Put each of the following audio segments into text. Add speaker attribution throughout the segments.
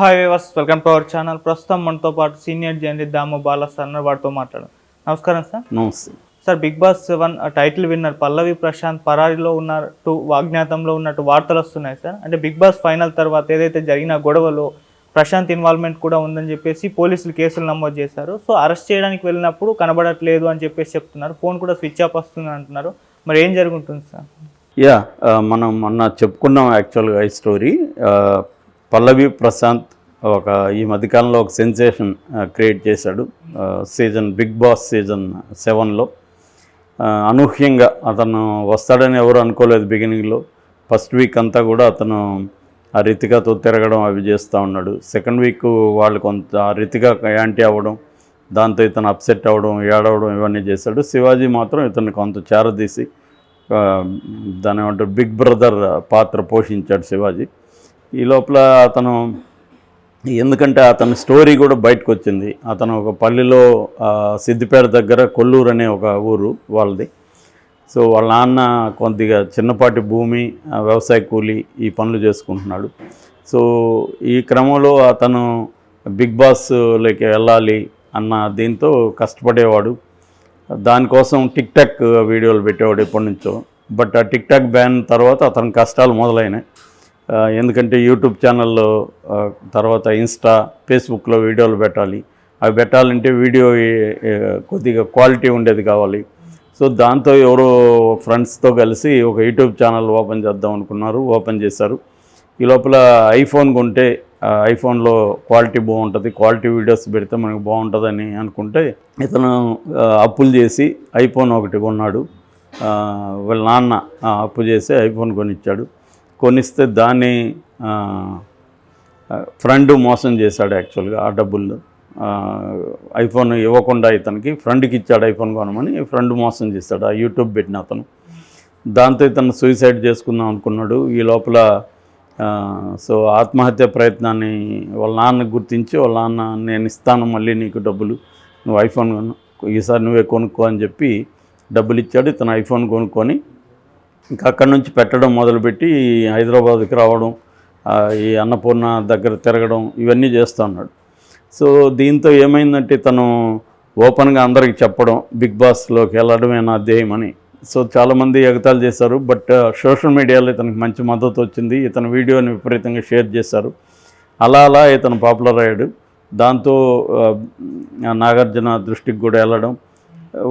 Speaker 1: Hi viewers welcome to our channel. ప్రస్తుతం మనతో పాటు senior journalist Damu Bala sir ఉన్నారు. వారితో మాట్లాడు నమస్కారం సార్.
Speaker 2: నమస్తే.
Speaker 1: Sir big boss seven title winner Pallavi Prashant పరారీలో ఉన్నట్టు వాజ్ఞాతంలో ఉన్నట్టు వార్తలు వస్తున్నాయి సార్. అంటే బిగ్ బాస్ ఫైనల్ తర్వాత ఏదైతే జరిగిన గొడవలో ప్రశాంత్ ఇన్వాల్వ్మెంట్ కూడా ఉందని చెప్పేసి పోలీసులు కేసులు నమోదు చేశారు. సో అరెస్ట్ చేయడానికి వెళ్ళినప్పుడు కనబడట్లేదు అని చెప్పేసి చెప్తున్నారు. ఫోన్ కూడా స్విచ్ ఆఫ్ వస్తుంది అంటున్నారు. మరి ఏం జరుగుతుంది సార్?
Speaker 2: యా మనం మొన్న చెప్పుకున్నాం యాక్చువల్గా ఈ స్టోరీ. పల్లవి ప్రశాంత్ ఒక ఈ మధ్యకాలంలో ఒక సెన్సేషన్ క్రియేట్ చేశాడు సీజన్ బిగ్ బాస్ సీజన్ సెవెన్లో. అనూహ్యంగా అతను వస్తాడని ఎవరు అనుకోలేదు బిగినింగ్లో. ఫస్ట్ వీక్ అంతా కూడా అతను ఆ రితికతో తిరగడం అవి చేస్తూ ఉన్నాడు. సెకండ్ వీక్ వాళ్ళు కొంత ఆ రితిక యాంటీ అవ్వడం దాంతో ఇతను అప్సెట్ అవ్వడం ఏడవడం ఇవన్నీ చేశాడు. శివాజీ మాత్రం ఇతను కొంత చేరదీసి దాని ఏమంటారు బిగ్ బ్రదర్ పాత్ర పోషించాడు శివాజీ. ఈ లోపల అతను ఎందుకంటే అతని స్టోరీ కూడా బయటకు వచ్చింది అతను ఒక పల్లెలో సిద్దిపేట దగ్గర కొల్లూరు అనే ఒక ఊరు వాళ్ళది. సో వాళ్ళ నాన్న కొద్దిగా చిన్నపాటి భూమి వ్యవసాయ కూలి ఈ పనులు చేసుకుంటున్నాడు. సో ఈ క్రమంలో అతను బిగ్ బాస్లోకి వెళ్ళాలి అన్న దీంతో కష్టపడేవాడు. దానికోసం టిక్ టాక్ వీడియోలు పెట్టేవాడు ఎప్పటి నుంచో. బట్ ఆ టిక్ టాక్ బ్యాన్ తర్వాత అతని కష్టాలు మొదలైనాయి. ఎందుకంటే యూట్యూబ్ ఛానల్లో తర్వాత ఇన్స్టా ఫేస్బుక్లో వీడియోలు పెట్టాలి. అవి పెట్టాలంటే వీడియో కొద్దిగా క్వాలిటీ ఉండేది కావాలి. సో దాంతో ఎవరో ఫ్రెండ్స్తో కలిసి ఒక యూట్యూబ్ ఛానల్ ఓపెన్ చేద్దాం అనుకున్నారు ఓపెన్ చేశారు. ఈ లోపల ఐఫోన్ కొంటే ఐఫోన్లో క్వాలిటీ బాగుంటుంది క్వాలిటీ వీడియోస్ పెడితే మనకు బాగుంటుందని అనుకుంటే ఇతను అప్పులు చేసి ఐఫోన్ ఒకటి కొన్నాడు. వాళ్ళ నాన్న అప్పు చేసి ఐఫోన్ కొనిచ్చాడు. కొనిస్తే దాన్ని ఫ్రెండ్ మోసం చేశాడు యాక్చువల్గా ఆ డబ్బులు. ఐఫోన్ ఇవ్వకుండా ఇతనికి ఫ్రెండ్కి ఇచ్చాడు ఐఫోన్ కొనమని ఫ్రెండ్ మోసం చేశాడు ఆ యూట్యూబ్ పెట్టిన అతను. దాంతో ఇతను సూసైడ్ చేసుకుందాం అనుకున్నాడు. ఈ లోపల సో ఆత్మహత్య ప్రయత్నాన్ని వాళ్ళ నాన్న గుర్తించి వాళ్ళ నాన్న నేను ఇస్తాను మళ్ళీ నీకు డబ్బులు. నువ్వు ఐఫోన్ కొను ఈసారి నువ్వే కొనుక్కో అని చెప్పి డబ్బులు ఇచ్చాడు. ఇతను ఐఫోన్ కొనుక్కొని ఇంకా అక్కడి నుంచి పెట్టడం మొదలుపెట్టి హైదరాబాద్కి రావడం ఈ అన్నపూర్ణ దగ్గర తిరగడం ఇవన్నీ చేస్తూ ఉన్నాడు. సో దీంతో ఏమైందంటే తను ఓపెన్గా అందరికి చెప్పడం బిగ్ బాస్లోకి వెళ్ళడమే నా ధ్యేయం అని. సో చాలామంది ఎగతాలు చేశారు బట్ సోషల్ మీడియాలో ఇతనికి మంచి మద్దతు వచ్చింది. ఇతని వీడియోని విపరీతంగా షేర్ చేశారు. అలా అలా ఇతను పాపులర్ అయ్యాడు. దాంతో నాగార్జున దృష్టికి కూడా వెళ్ళడం.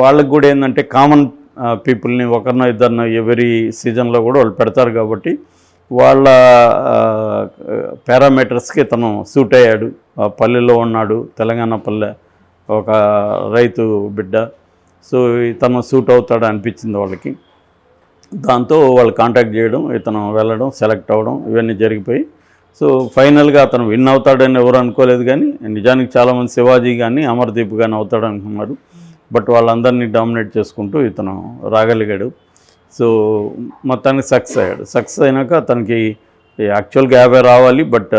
Speaker 2: వాళ్ళకి కూడా ఏంటంటే కామన్ పీపుల్ని ఒకరినో ఇద్దరినో ఎవరి సీజన్లో కూడా వాళ్ళు పెడతారు కాబట్టి వాళ్ళ పారామీటర్స్కి తను సూట్ అయ్యాడు. ఆ పల్లెలో ఉన్నాడు. తెలంగాణ పల్లె ఒక రైతు బిడ్డ. సో ఇతను సూట్ అవుతాడు అనిపించింది వాళ్ళకి. దాంతో వాళ్ళు కాంటాక్ట్ చేయడం ఇతను వెళ్ళడం సెలెక్ట్ అవ్వడం ఇవన్నీ జరిగిపోయి. సో ఫైనల్గా అతను విన్ అవుతాడని ఎవరు అనుకోలేదు కానీ నిజానికి చాలామంది శివాజీ కానీ అమర్దీప్ కానీ అవుతాడు అనుకున్నారు. బట్ వాళ్ళందరినీ డామినేట్ చేసుకుంటూ ఇతను రాగలిగాడు. సో మొత్తానికి సక్సెస్ అయ్యాడు. సక్సెస్ అయినాక అతనికి యాక్చువల్గా యాభై రావాలి బట్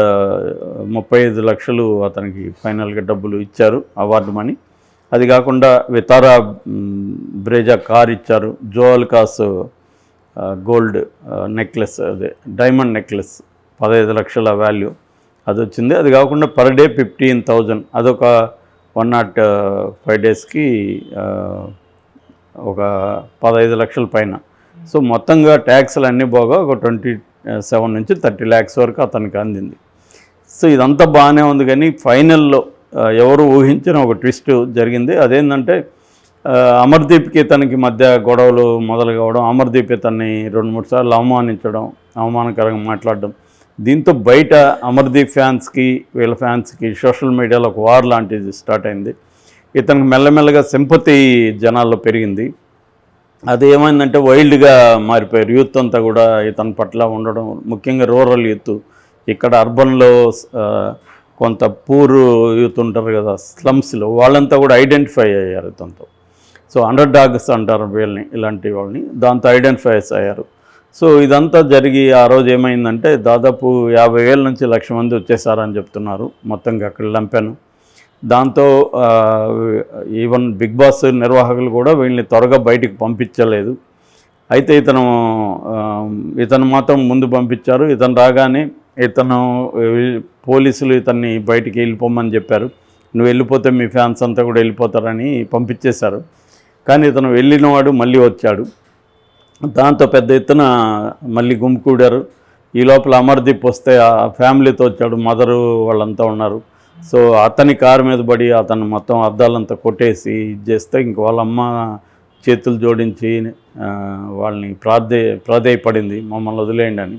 Speaker 2: ముప్పై ఐదు లక్షలు అతనికి ఫైనల్గా డబ్బులు ఇచ్చారు అవార్డు మనీ. అది కాకుండా వితారా బ్రేజా కార్ ఇచ్చారు. జోవల్ కాస్ గోల్డ్ నెక్లెస్ అదే డైమండ్ నెక్లెస్ పదహైదు లక్షల వాల్యూ అది వచ్చింది అది కాకుండా పర్ డే ఫిఫ్టీన్ థౌజండ్ అదొక వన్ నాట్ ఫైవ్ డేస్కి ఒక పదహైదు లక్షల పైన. సో మొత్తంగా ట్యాక్స్లు అన్నీ బాగా ఒక ట్వంటీ సెవెన్ నుంచి థర్టీ ల్యాక్స్ వరకు అతనికి అందింది. సో ఇదంతా బాగానే ఉంది కానీ ఫైనల్లో ఎవరు ఊహించిన ఒక ట్విస్ట్ జరిగింది. అదేంటంటే అమర్దీప్కి తనకి మధ్య గొడవలు మొదలు కావడం అమర్దీప్ ఇతన్ని రెండు మూడు సార్లు అవమానించడం అవమానకరంగా మాట్లాడడం దీంతో బయట అమర్దీప్ ఫ్యాన్స్కి వీళ్ళ ఫ్యాన్స్కి సోషల్ మీడియాలో ఒక వార్ లాంటిది స్టార్ట్ అయింది. ఇతనికి మెల్లమెల్లగా సింపతి జనాల్లో పెరిగింది. అది ఏమైందంటే వైల్డ్గా మారిపోయారు. యూత్ అంతా కూడా ఇతని పట్ల ఉండడం ముఖ్యంగా రూరల్ యూత్. ఇక్కడ అర్బన్లో కొంత పూర్ యూత్ ఉంటారు కదా స్లమ్స్లో వాళ్ళంతా కూడా ఐడెంటిఫై అయ్యారు ఇతనితో. సో అండర్ డాగ్స్ అంటారు వీళ్ళని ఇలాంటి వాళ్ళని. దాంతో ఐడెంటిఫైస్ అయ్యారు. సో ఇదంతా జరిగి ఆ రోజు ఏమైందంటే దాదాపు యాభై వేల నుంచి లక్ష మంది వచ్చేసారని చెప్తున్నారు. మొత్తంగా అక్కడ లంపాను. దాంతో ఈవెన్ బిగ్ బాస్ నిర్వాహకులు కూడా వీళ్ళని త్వరగా బయటికి పంపించలేదు. అయితే ఇతను ఇతను మాత్రం ముందు పంపించారు. ఇతను రాగానే ఇతను పోలీసులు ఇతన్ని బయటికి వెళ్ళిపోమని చెప్పారు. నువ్వు వెళ్ళిపోతే మీ ఫ్యాన్స్ అంతా కూడా వెళ్ళిపోతారని పంపించేశారు. కానీ ఇతను వెళ్ళినవాడు మళ్ళీ వచ్చాడు. దాంతో పెద్ద ఎత్తున మళ్ళీ గుమ్కూడారు. ఈ లోపల అమర్దీప్ వస్తే ఆ ఫ్యామిలీతో వచ్చాడు మదరు వాళ్ళంతా ఉన్నారు. సో అతని కారు మీద పడి అతను మొత్తం అద్దాలంతా కొట్టేసి ఇది చేస్తే ఇంక వాళ్ళ అమ్మ చేతులు జోడించి వాళ్ళని ప్రాధే ప్రాధేయపడింది మమ్మల్ని వదిలేయండి అని.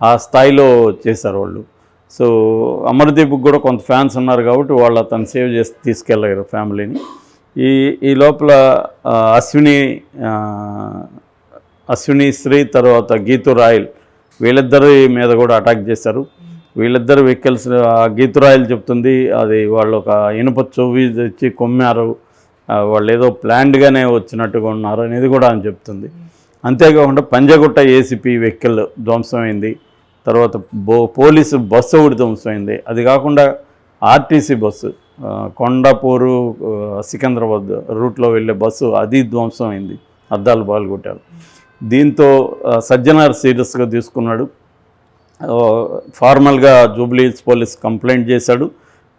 Speaker 2: ఆ స్థాయిలో చేశారు వాళ్ళు. సో అమర్దీప్కి కూడా కొంత ఫ్యాన్స్ ఉన్నారు కాబట్టి వాళ్ళు అతను సేవ్ చేసి తీసుకెళ్ళారు ఫ్యామిలీని. ఈ ఈ లోపల అశ్విని అశ్విని శ్రీ తర్వాత గీతు రాయల్. వీళ్ళిద్దరి మీద కూడా అటాక్ చేశారు. వీళ్ళిద్దరు వెహికల్స్ ఆ గీతు రాయల్ చెప్తుంది అది వాళ్ళు ఒక ఇనుప చెవి తెచ్చి కొమ్మారు. వాళ్ళు ఏదో ప్లాన్డ్గానే వచ్చినట్టుగా ఉన్నారు అనేది కూడా అని చెప్తుంది. అంతేకాకుండా పంజగుట్ట ఏసీపీ వెహికల్ ధ్వంసమైంది. తర్వాత బో పోలీసు బస్సు ఒకటి ధ్వంసమైంది. అది కాకుండా ఆర్టీసీ బస్సు కొండపూరు సికింద్రాబాద్ రూట్లో వెళ్ళే బస్సు అది ధ్వంసమైంది. అద్దాలు పాల్గొట్టారు దీంతో సజ్జనార్ సీరియస్గా తీసుకున్నాడు. ఫార్మల్గా జూబ్లీస్ పోలీస్ కంప్లైంట్ చేశాడు.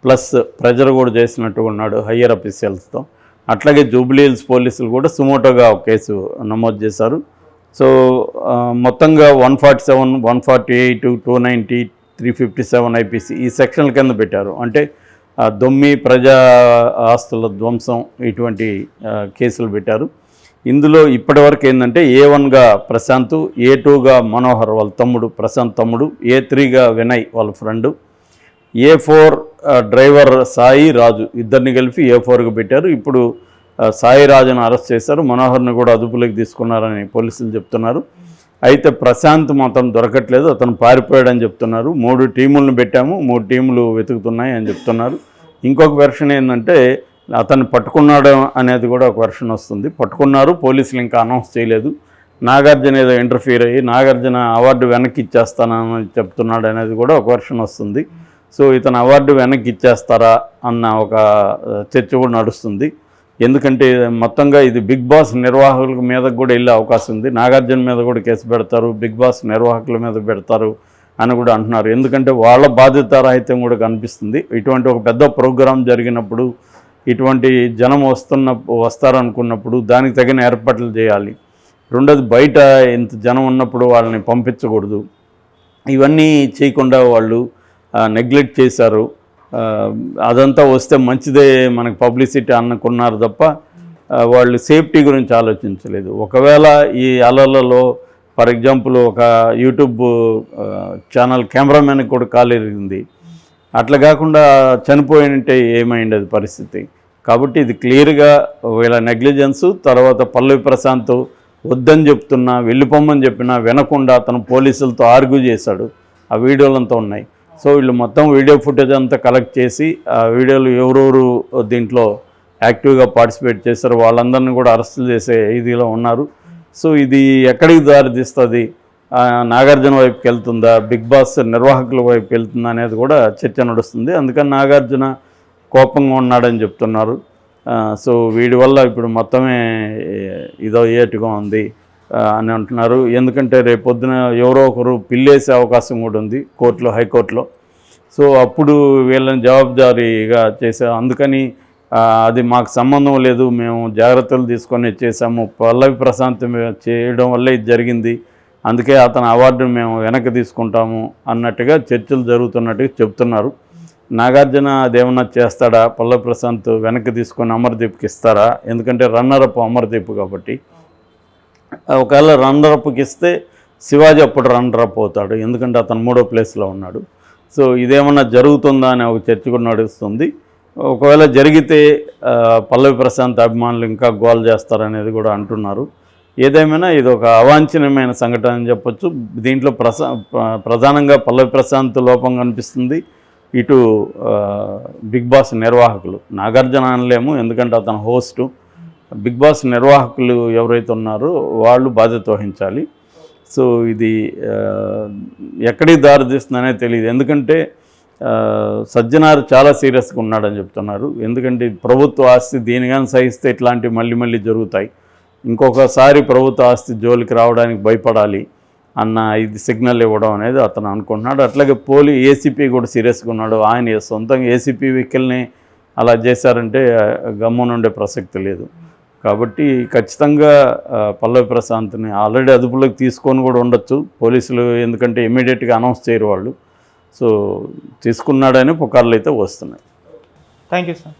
Speaker 2: ప్లస్ ప్రెజర్ కూడా చేసినట్టు ఉన్నాడు హయ్యర్ అఫీషియల్స్తో. అట్లాగే జూబ్లీహిల్స్ పోలీసులు కూడా సుమోటోగా కేసు నమోదు చేశారు. సో మొత్తంగా one forty seven one forty eight two ninety three fifty seven IPC ఈ సెక్షన్ల కింద పెట్టారు. అంటే దొమ్మి ప్రజా ఆస్తుల ధ్వంసం ఇటువంటి కేసులు పెట్టారు. ఇందులో ఇప్పటివరకు ఏంటంటే ఏ వన్గా ప్రశాంత్ ఏ టూగా మనోహర్ వాళ్ళ తమ్ముడు ప్రశాంత్ తమ్ముడు ఏ త్రీగా వినయ్ వాళ్ళ friend A four driver Sai Raju ఇద్దరిని కలిపి ఏ ఫోర్గా పెట్టారు. ఇప్పుడు సాయి రాజును అరెస్ట్ చేశారు. మనోహర్ని కూడా అదుపులోకి తీసుకున్నారని పోలీసులు చెప్తున్నారు. అయితే ప్రశాంత్ మాత్రం దొరకట్లేదు. అతను పారిపోయాడని చెప్తున్నారు. మూడు టీములను పెట్టాము. మూడు టీములు వెతుకుతున్నాయి అని చెప్తున్నారు. ఇంకొక వెర్షన్ ఏంటంటే అతను పట్టుకున్నాడు అనేది కూడా ఒక వెర్షన్ వస్తుంది. పట్టుకున్నారు పోలీసులు ఇంకా అనౌన్స్ చేయలేదు. నాగార్జున ఏదో ఇంటర్ఫీర్ అయ్యి నాగార్జున అవార్డు వెనక్కి ఇచ్చేస్తానని చెప్తున్నాడు అనేది కూడా ఒక వెర్షన్ వస్తుంది. సో ఇతను అవార్డు వెనక్కి ఇచ్చేస్తారా అన్న ఒక చర్చ కూడా నడుస్తుంది. ఎందుకంటే మొత్తంగా ఇది బిగ్ బాస్ నిర్వాహకుల మీద కూడా వెళ్ళే అవకాశం ఉంది. నాగార్జున మీద కూడా కేసు పెడతారు బిగ్ బాస్ నిర్వాహకుల మీద పెడతారు అని కూడా అంటున్నారు. ఎందుకంటే వాళ్ళ బాధ్యత రాహిత్యం కూడా కనిపిస్తుంది. ఇటువంటి ఒక పెద్ద ప్రోగ్రాం జరిగినప్పుడు ఇటువంటి జనం వస్తున్న వస్తారనుకున్నప్పుడు దానికి తగిన ఏర్పాట్లు చేయాలి. రెండోది బయట ఇంత జనం ఉన్నప్పుడు వాళ్ళని పంపించకూడదు. ఇవన్నీ చేయకుండా వాళ్ళు నెగ్లెక్ట్ చేశారు. అదంతా వస్తే మంచిదే మనకు పబ్లిసిటీ అనుకున్నారు తప్ప వాళ్ళు సేఫ్టీ గురించి ఆలోచించలేదు. ఒకవేళ ఈ అలలలో ఫర్ ఎగ్జాంపుల్ ఒక యూట్యూబ్ ఛానల్ కెమెరామెన్కి కూడా కాలు ఎరిగింది అట్లా కాకుండా చనిపోయినంటే అది పరిస్థితి? కాబట్టి ఇది క్లియర్గా వీళ్ళ నెగ్లిజెన్సు తర్వాత పల్లవి ప్రశాంత్ వద్దని చెప్తున్నా వెళ్ళిపోమని చెప్పినా వినకుండా అతను పోలీసులతో ఆర్గ్యూ చేశాడు. ఆ వీడియోలంతా ఉన్నాయి. సో వీళ్ళు మొత్తం వీడియో ఫుటేజ్ అంతా కలెక్ట్ చేసి ఆ వీడియోలు ఎవరెవరు దీంట్లో యాక్టివ్గా పార్టిసిపేట్ చేశారు వాళ్ళందరినీ కూడా అరెస్టులు చేసే ఇదిలో ఉన్నారు. సో ఇది ఎక్కడికి దారితీస్తుంది? నాగార్జున వైపుకి వెళ్తుందా? బిగ్ బాస్ నిర్వాహకుల వైపు వెళ్తుందా అనేది కూడా చర్చ నడుస్తుంది. అందుకని నాగార్జున కోపంగా ఉన్నాడని చెప్తున్నారు. సో వీడి వల్ల ఇప్పుడు మొత్తమే ఇదో ఏటుగా ఉంది అని అంటున్నారు. ఎందుకంటే రేపు పొద్దున ఎవరో ఒకరు పిల్లేసే అవకాశం కూడా ఉంది కోర్టులో హైకోర్టులో. సో అప్పుడు వీళ్ళని జవాబుదారీగా చేసే అందుకని అది మాకు సంబంధం లేదు మేము జాగ్రత్తలు తీసుకొని చేసాము పల్లవి ప్రశాంతం చేయడం వల్ల ఇది జరిగింది. అందుకే అతని అవార్డును మేము వెనక్కి తీసుకుంటాము అన్నట్టుగా చర్చలు జరుగుతున్నట్టుగా చెప్తున్నారు. నాగార్జున అదేమన్నా చేస్తాడా? పల్లవి ప్రశాంత్ వెనక్కి తీసుకొని అమర్దీప్కి ఇస్తారా? ఎందుకంటే రన్నరప్ అప్ అమర్దీప్ కాబట్టి. ఒకవేళ రన్నరప్కి ఇస్తే శివాజీ అప్పుడు రన్నర్ అప్ అవుతాడు. ఎందుకంటే అతను మూడో ప్లేస్లో ఉన్నాడు. సో ఇదేమన్నా జరుగుతుందా అనే ఒక చర్చ కూడా నడుస్తుంది. ఒకవేళ జరిగితే పల్లవి ప్రశాంత్ అభిమానులు ఇంకా గోల్ చేస్తారనేది కూడా అంటున్నారు. ఏదేమైనా ఇది ఒక అవాంఛనీయమైన సంఘటన అని చెప్పొచ్చు. దీంట్లో ప్రసా ప్రధానంగా పల్లవి ప్రశాంత్ లోపం కనిపిస్తుంది. ఇటు బిగ్ బాస్ నిర్వాహకులు. నాగార్జున అనలేము ఎందుకంటే అతను హోస్టు. బిగ్ బాస్ నిర్వాహకులు ఎవరైతే ఉన్నారో వాళ్ళు బాధ్యత వహించాలి. సో ఇది ఎక్కడికి దారితీస్తుందనే తెలియదు ఎందుకంటే సజ్జనారు చాలా సీరియస్గా ఉన్నాడని చెప్తున్నారు. ఎందుకంటే ప్రభుత్వ ఆస్తి దీని సహిస్తే ఇట్లాంటివి మళ్ళీ మళ్ళీ జరుగుతాయి. ఇంకొకసారి ప్రభుత్వ ఆస్తి జోలికి రావడానికి భయపడాలి అన్న ఇది సిగ్నల్ ఇవ్వడం అనేది అతను అనుకుంటున్నాడు. అట్లాగే పోలీ ఏసీపీ కూడా సీరియస్గా ఉన్నాడు. ఆయన సొంతంగా ఏసీపీ వెహికల్ని అలా చేశారంటే గమ్మునుండే ప్రసక్తి లేదు. కాబట్టి ఖచ్చితంగా పల్లవి ప్రశాంత్ని ఆల్రెడీ అదుపులోకి తీసుకొని కూడా ఉండొచ్చు. పోలీసులు ఎందుకంటే ఇమీడియట్గా అనౌన్స్ చేయరు వాళ్ళు. సో తీసుకున్నాడని పుకార్లు అయితే వస్తున్నాయి.
Speaker 1: Thank you sir.